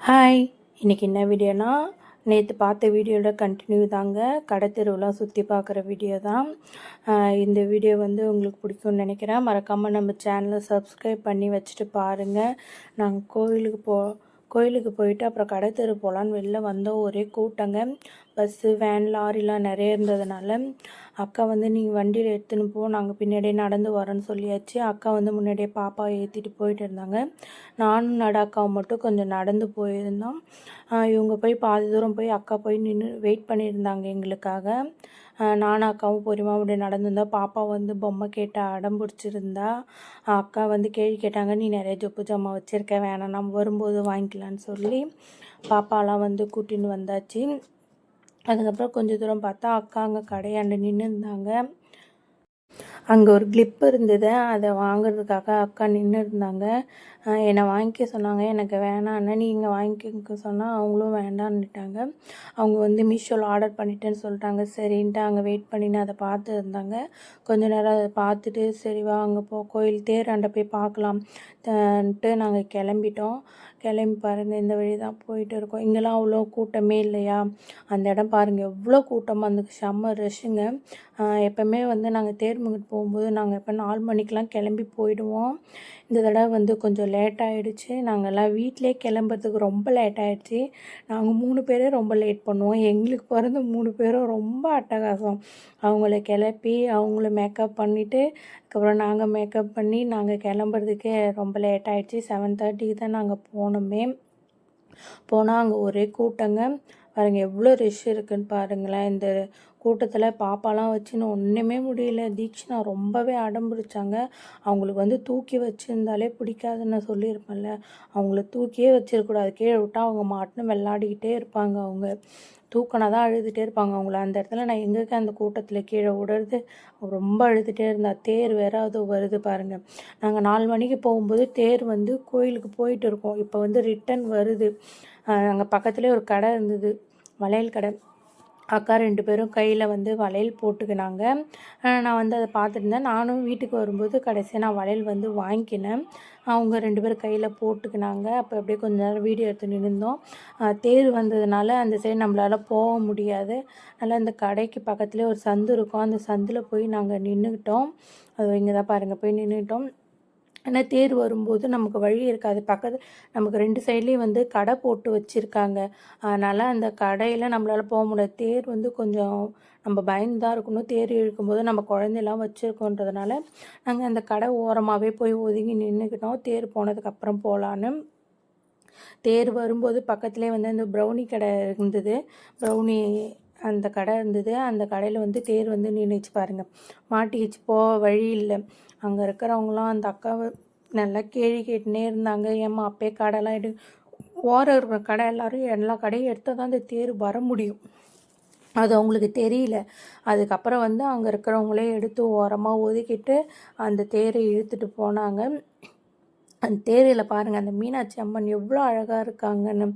Hi இன்றைக்கி என்ன வீடியோனா நேற்று பார்த்த வீடியோட கண்டினியூ தாங்க கடை தெருவெலாம் சுற்றி பார்க்குற வீடியோ தான். இந்த வீடியோ வந்து உங்களுக்கு பிடிக்கும்னு நினைக்கிறேன். மறக்காமல் நம்ம சேனலை சப்ஸ்கிரைப் பண்ணி வச்சுட்டு பாருங்கள் நாங்கள் கோவிலுக்கு போ கோயிலுக்கு போயிட்டு அப்புறம் கடை தெரு போகலான்னு வெளில வந்தோம் ஒரே கூட்டங்க. பஸ்ஸு வேன் லாரிலாம் நிறைய இருந்ததுனால அக்கா வந்து நீங்கள் வண்டியில் எடுத்துன்னு போ நாங்கள் பின்னாடியே நடந்து வரோன்னு சொல்லியாச்சு. அக்கா வந்து முன்னாடியே பாப்பாவை ஏற்றிட்டு போயிட்டு இருந்தாங்க. நானும் நட அக்காவும் மட்டும் கொஞ்சம் நடந்து போயிருந்தோம். இவங்க போய் பாதி தூரம் போய் அக்கா போய் நின்று வெயிட் பண்ணியிருந்தாங்க எங்களுக்காக. நானும் அக்காவும் பொறுமா அப்படியே நடந்திருந்தோம் பாப்பா வந்து பொம்மை கேட்ட அடம் பிடிச்சிருந்தா அக்கா வந்து கேள்வி கேட்டாங்க நீ நிறைய ஜொப்பு ஜாமா வச்சுருக்க வேணாம் நம்ம வரும்போது வாங்கிக்கலான்னு சொல்லி. பாப்பாலாம் வந்து கூட்டின்னு வந்தாச்சு. அதுக்கப்புறம் கொஞ்ச தூரம் பார்த்தா அக்கா அங்கே கடையாண்டு நின்று இருந்தாங்க அங்கே ஒரு கிளிப் இருந்தது. அதை வாங்குறதுக்காக அக்கா நின்று இருந்தாங்க. என்னை வாங்கிக்க சொன்னாங்க. எனக்கு வேணான்னு நீங்கள் வாங்கிக்க சொன்னால் அவங்களும் வேண்டான்னுட்டாங்க. அவங்க வந்து மீஷோவில் ஆர்டர் பண்ணிட்டேன்னு சொல்லிட்டாங்க. சரின்ட்டு அங்கே வெயிட் பண்ணின்னு அதை பார்த்து இருந்தாங்க. கொஞ்ச நேரம் அதை பார்த்துட்டு சரி வா அங்கே போ கோயில் தேராண்ட போய் பார்க்கலாம்ட்டு நாங்கள் கிளம்பிட்டோம். கிளம்பி பாருங்கள் இந்த வழி தான் போயிட்டு இருக்கோம். இங்கெல்லாம் அவ்வளோ கூட்டமே இல்லையா? அந்த இடம் பாருங்கள் எவ்வளோ கூட்டமாக இருந்துச்சு. செம்ம ரஷ்ஷுங்க எப்போவுமே வந்து நாங்கள் தேர்முகிட்டு போகும்போது நாங்கள் எப்போ நாலு மணிக்கெலாம் கிளம்பி போயிடுவோம். இந்த தடவை வந்து கொஞ்சம் லேட் ஆகிடுச்சு நாங்கள்லாம் வீட்டிலே கிளம்புறதுக்கு ரொம்ப லேட் ஆகிடுச்சு நாங்கள் மூணு பேரே ரொம்ப லேட் பண்ணுவோம். எங்களுக்கு பிறந்த மூணு பேரும் ரொம்ப அட்டகாசம். அவங்கள கிளப்பி அவங்கள மேக்கப் பண்ணிவிட்டு அதுக்கப்புறம் நாங்கள் மேக்கப் பண்ணி நாங்கள் கிளம்புறதுக்கே ரொம்ப லேட் ஆகிடுச்சு செவன் தேர்ட்டிக்கு தான் நாங்கள் போனோமே. போனால் அங்கே ஒரே கூட்டங்க. பாருங்க எவ்வளோ ரஷ் இருக்குன்னு பாருங்களேன். இந்த கூட்டத்தில் பாப்பாலாம் வச்சுன்னு ஒன்றுமே முடியல. தீக்ஷனா ரொம்பவே அடம் பிடிச்சாங்க. அவங்களுக்கு வந்து தூக்கி வச்சுருந்தாலே பிடிக்காதுன்னு சொல்லியிருப்பேன்ல. அவங்கள தூக்கியே வச்சிருக்கூடாது. கீழே விட்டால் அவங்க மாட்டுன்னு விளாடிக்கிட்டே இருப்பாங்க அவங்க. தூக்கினா தான் அழுதுகிட்டே இருப்பாங்க. அவங்கள அந்த இடத்துல நான் எங்கேக்க அந்த கூட்டத்தில் கீழே விடுறது. ரொம்ப அழுதுகிட்டே இருந்தா. தேர் வேற அது வருது பாருங்கள் நாங்கள் நாலு மணிக்கு போகும்போது தேர் வந்து கோயிலுக்கு போயிட்டு இருக்கோம். இப்போ வந்து ரிட்டன் வருது. அங்கே பக்கத்துலேயே ஒரு கடை இருந்தது. வளையல் கடை. அக்கா ரெண்டு பேரும் கையில் வந்து வளையல் போட்டுக்கினாங்க. நான் வந்து அதை பார்த்துருந்தேன் நானும் வீட்டுக்கு வரும்போது கடைசியாக நான் வளையல் வந்து வாங்கிக்கினேன். அவங்க ரெண்டு பேரும் கையில் போட்டுக்கினாங்க. அப்போ அப்படியே கொஞ்ச நேரம் வீடியோ எடுத்து நின்றுந்தோம் தேர் வந்ததுனால அந்த சைடு நம்மளால் போக முடியாது. அதனால் அந்த கடைக்கு பக்கத்துலேயே ஒரு சந்து இருக்கும். அந்த சந்தில் போய் நாங்கள் நின்றுக்கிட்டோம் அது இங்கே தான் பாருங்கள் போய் நின்றுக்கிட்டோம் ஏன்னா தேர் வரும்போது நமக்கு வழி இருக்காது. பக்கத்து நமக்கு ரெண்டு சைட்லேயும் வந்து கடை போட்டு வச்சுருக்காங்க. அதனால் அந்த கடையில் நம்மளால் போக முடியாது. தேர் வந்து கொஞ்சம் நம்ம பயந்து தான் இருக்கணும். தேர் இழுக்கும்போது நம்ம குழந்தையெல்லாம் வச்சுருக்கோன்றதுனால நாங்கள் அந்த கடை ஓரமாகவே போய் ஒதுங்கி நின்றுக்கிட்டோம் தேர் போனதுக்கப்புறம் போகலான்னு தேர் வரும்போது பக்கத்துலேயே வந்து அந்த ப்ரௌனி கடை இருந்தது. ப்ரௌனி அந்த கடை இருந்தது. அந்த கடையில் வந்து தேர் வந்து நின்றுச்சு பாருங்கள் மாட்டிக்கிச்சு. போக வழி இல்லை. அங்கே இருக்கிறவங்களாம் அந்த அக்காவை நல்லா கேள்வி கேட்டுனே இருந்தாங்க. ஏம்மா அப்பே கடைலாம் எடு. ஓரம் இருக்கிற கடை எல்லாரும் எல்லா கடையும் எடுத்தால் தான் அந்த தேர் வர முடியும். அது அவங்களுக்கு தெரியல. அதுக்கப்புறம் வந்து அங்கே இருக்கிறவங்களே எடுத்து ஓரமாக ஒதுக்கிட்டு அந்த தேரை இழுத்துட்டு போனாங்க. அந்த தேரில் பாருங்கள் அந்த மீனாட்சி அம்மன் எவ்வளோ அழகாக இருக்காங்கன்னு.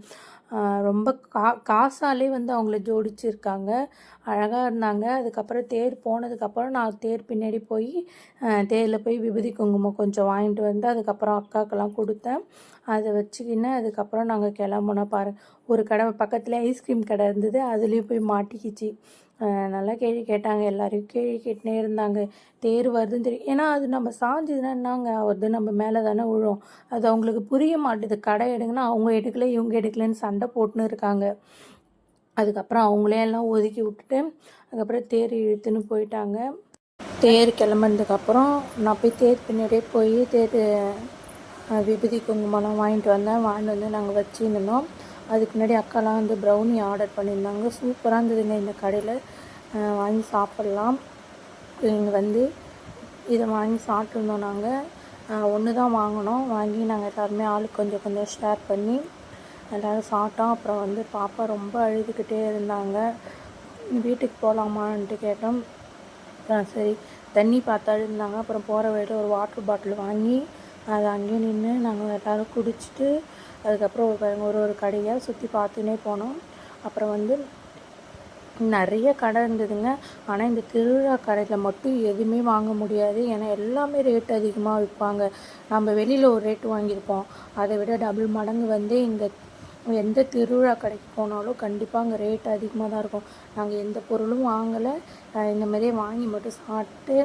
ரொம்ப கா காசாலே வந்து அவங்கள ஜோடிச்சிருக்காங்க. அழகாக இருந்தாங்க. அதுக்கப்புறம் தேர் போனதுக்கப்புறம் நான் தேர் பின்னாடி போய் தேரில் போய் விபூதி குங்குமம் கொஞ்சம் வாங்கிட்டு வந்து அதுக்கப்புறம் அக்காக்கெல்லாம் கொடுத்தேன். அதை வச்சுக்கின்னு அதுக்கப்புறம் நாங்கள் கிளம்புனோம் பாரு. ஒரு கடை பக்கத்தில் ஐஸ்கிரீம் கடை இருந்தது. அதுலேயும் போய் மாட்டிக்கிச்சு. நல்லா கேள்வி கேட்டாங்க. எல்லோரும் கேள்வி கேட்டுனே இருந்தாங்க. தேர் வருதுன்னு தெரியும் ஏன்னா அது நம்ம சாஞ்சுதுன்னா என்னங்க? வருது நம்ம மேலே தானே விழும். அது அவங்களுக்கு புரிய மாட்டுது. கடை எடுங்கன்னா அவங்க எடுக்கல இவங்க எடுக்கலன்னு சண்டை போட்டுன்னு இருக்காங்க. அதுக்கப்புறம் அவங்களே எல்லாம் ஒதுக்கி விட்டுட்டு அதுக்கப்புறம் தேர் இழுத்துன்னு போயிட்டாங்க. தேர் கிளம்புனதுக்கப்புறம் நான் போய் தேர் பின்னாடியே போய் தேர் விபூதி குங்குமம்லாம் வாங்கிட்டு வந்தேன். வாங்கிட்டு வந்து நாங்கள் வச்சுருந்தோம். அதுக்கு முன்னாடி அக்காலாம் வந்து ப்ரௌனி ஆர்டர் பண்ணியிருந்தாங்க. சூப்பராக இருந்ததுங்க இந்த கடையில். வாங்கி சாப்பிட்லாம். இங்கே வந்து இதை வாங்கி சாப்பிட்ருந்தோம் நாங்கள் ஒன்று தான் வாங்கினோம். வாங்கி நாங்கள் எல்லாருமே ஆளுக்கு கொஞ்சம் கொஞ்சம் ஷேர் பண்ணி எல்லோரும் சாப்பிட்டோம். அப்புறம் வந்து பாப்பா ரொம்ப அழுதுகிட்டே இருந்தாங்க. வீட்டுக்கு போகலாமான்ட்டு கேட்டோம். அப்புறம் சரி தண்ணி பார்த்து இருந்தாங்க. அப்புறம் போகிற வழியில் ஒரு வாட்டர் பாட்டில் வாங்கி அதை அங்கேயே நின்று நாங்கள் எல்லோரும் குடிச்சிட்டு அதுக்கப்புறம் ஒரு ஒரு ஒரு கடையாக சுற்றி பார்த்துனே போனோம். அப்புறம் வந்து நிறைய கடை இருந்ததுங்க. ஆனால் இந்த திருவிழா கடையில் மட்டும் எதுவுமே வாங்க முடியாது. ஏன்னா எல்லாமே ரேட் அதிகமாக விற்பாங்க. நம்ம வெளியில் ஒரு ரேட்டு வாங்கியிருப்போம். அதை விட டபுள் மடங்கு வந்து இந்த எந்த திருவிழா கடைக்கு போனாலும் கண்டிப்பாக அங்கே ரேட் அதிகமாக தான் இருக்கும். நாங்கள் எந்த பொருளும் வாங்கலை. இந்த மாதிரியே வாங்கி மட்டும் சாப்பிட்டு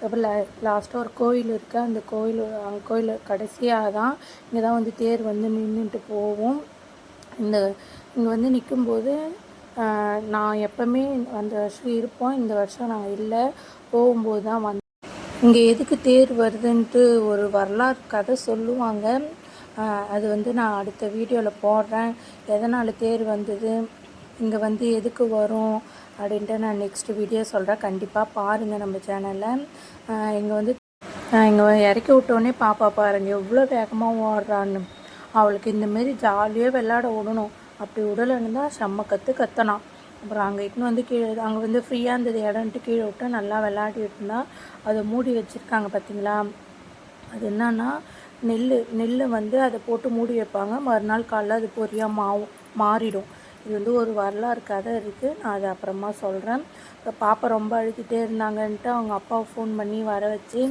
அப்புறம் லா லாஸ்ட்டாக ஒரு கோயில் இருக்குது அந்த கோயில் அந்த கோயில் கடைசியாக தான் இங்கே தான் வந்து தேர் வந்து நின்றுட்டு போவோம் இந்த இங்கே வந்து நிற்கும்போது நான் எப்போவுமே அந்த வருஷம் இருப்போம். இந்த வருஷம் நாங்கள் இல்லை. போகும்போது தான் வந்து இங்கே எதுக்கு தேர் வருதுன்ட்டு ஒரு வரலாறு கதை சொல்லுவாங்க. அது வந்து நான் அடுத்த வீடியோவில் போடுறேன். எதனால் தேர் வந்தது? இங்கே வந்து எதுக்கு வரும் அப்படின்ட்டு நான் நெக்ஸ்ட் வீடியோ சொல்கிறேன் கண்டிப்பாக பாருங்கள் நம்ம சேனலில் இங்கே வந்து இங்கே இறக்கி விட்டோடனே பாப்பா பாருங்கள் எவ்வளோ வேகமாக ஓடுறான்னு. அவளுக்கு இந்தமாரி ஜாலியாக விளையாட விடணும். அப்படி விடலைன்னு தான் செம்ம கற்று கத்தனா. அப்புறம் அங்கே இட்டுன்னு வந்து கீழே அங்கே வந்து ஃப்ரீயாக இருந்தது இடம்ட்டு கீழே விட்டால் நல்லா விளையாடிட்டு இருந்தால் அதை மூடி வச்சுருக்காங்க பார்த்தீங்களா அது என்னன்னா நெல் நெல்லை வந்து அதை போட்டு மூடி வைப்பாங்க. மறுநாள் காலைல அது பொரியாக மாவும் மாறிடும். இது வந்து ஒரு வரலாறு கதை இருக்குது நான் அதை அப்புறமா சொல்கிறேன் இப்போ பாப்பா ரொம்ப அழுத்திட்டே இருந்தாங்கன்ட்டு அவங்க அப்பாவை ஃபோன் பண்ணி வர வச்சு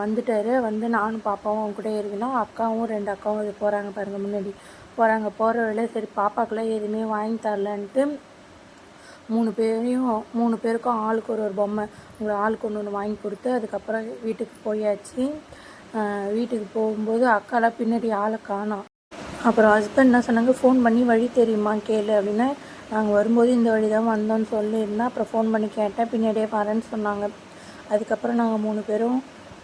வந்துட்டார். வந்து நானும் பாப்பாவும் அவங்க கூட இருக்கணும். அக்காவும் ரெண்டு அக்காவும் இது போகிறாங்க பாருங்கள் முன்னாடி. போகிறாங்க போகிற வேலை சரி பாப்பாக்கெல்லாம் எதுவுமே வாங்கி தரலன்ட்டு மூணு பேரையும் மூணு பேருக்கும் ஆளுக்கு ஒரு ஒரு பொம்மை உங்களை ஆளுக்கு ஒன்று ஒன்று வாங்கி கொடுத்து அதுக்கப்புறம் வீட்டுக்கு போயாச்சு. வீட்டுக்கு போகும்போது அக்காலாம் பின்னாடி ஆளை காணோம். அப்புறம் ஹஸ்பண்ட் என்ன சொன்னாங்க ஃபோன் பண்ணி வழி தெரியுமா? கேளு அப்படின்னா. நாங்கள் வரும்போது இந்த வழி தான் வந்தோம்னு சொல்லியிருந்தேன் அப்புறம் ஃபோன் பண்ணி கேட்டேன். பின்னாடியே வரேன்னு சொன்னாங்க. அதுக்கப்புறம் நாங்கள் மூணு பேரும்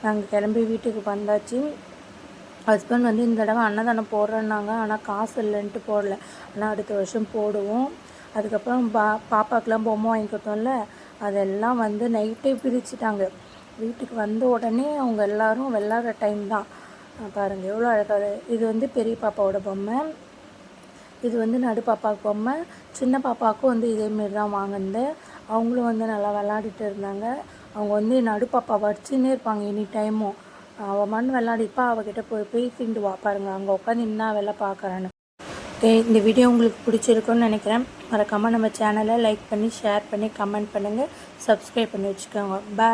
நாங்கள் கிளம்பி வீட்டுக்கு வந்தாச்சு. ஹஸ்பண்ட் வந்து இந்த தடவை அன்னதானம் போடுறேன்னாங்க. ஆனால் காசு இல்லைன்ட்டு போடல. ஆனால் அடுத்த வருஷம் போடுவோம். அதுக்கப்புறம் பா பாப்பாக்கெலாம் பொம்மை வாங்கி கொடுத்தோம்ல அதெல்லாம் வந்து நைட்டே பிரிச்சுட்டாங்க. வீட்டுக்கு வந்த உடனே அவங்க எல்லோரும் விளாட்ற டைம் தான். பாருங்கள் எவ்வளோ அழகாக இது வந்து பெரிய பாப்பாவோட பொம்மை. இது வந்து நடு பாப்பாவுக்கு பொம்மை. சின்ன பாப்பாவுக்கும் வந்து இதேமாரி தான் வாங்கினது. அவங்களும் வந்து நல்லா விளாடிட்டு இருந்தாங்க. அவங்க வந்து நடு பாப்பா வடிச்சுன்னே இருப்பாங்க எனி டைமும் அவள் மண் விளாடிப்பா அவகிட்ட போய் பேசிட்டு வா பாருங்கள் அங்கே உட்காந்து இன்னும் வேலை பார்க்குறான்னு இந்த வீடியோ உங்களுக்கு பிடிச்சிருக்குன்னு நினைக்கிறேன். மறக்காமல் நம்ம சேனலை லைக் பண்ணி ஷேர் பண்ணி கமெண்ட் பண்ணுங்கள் சப்ஸ்கிரைப் பண்ணி வச்சுக்கோங்க. பாய்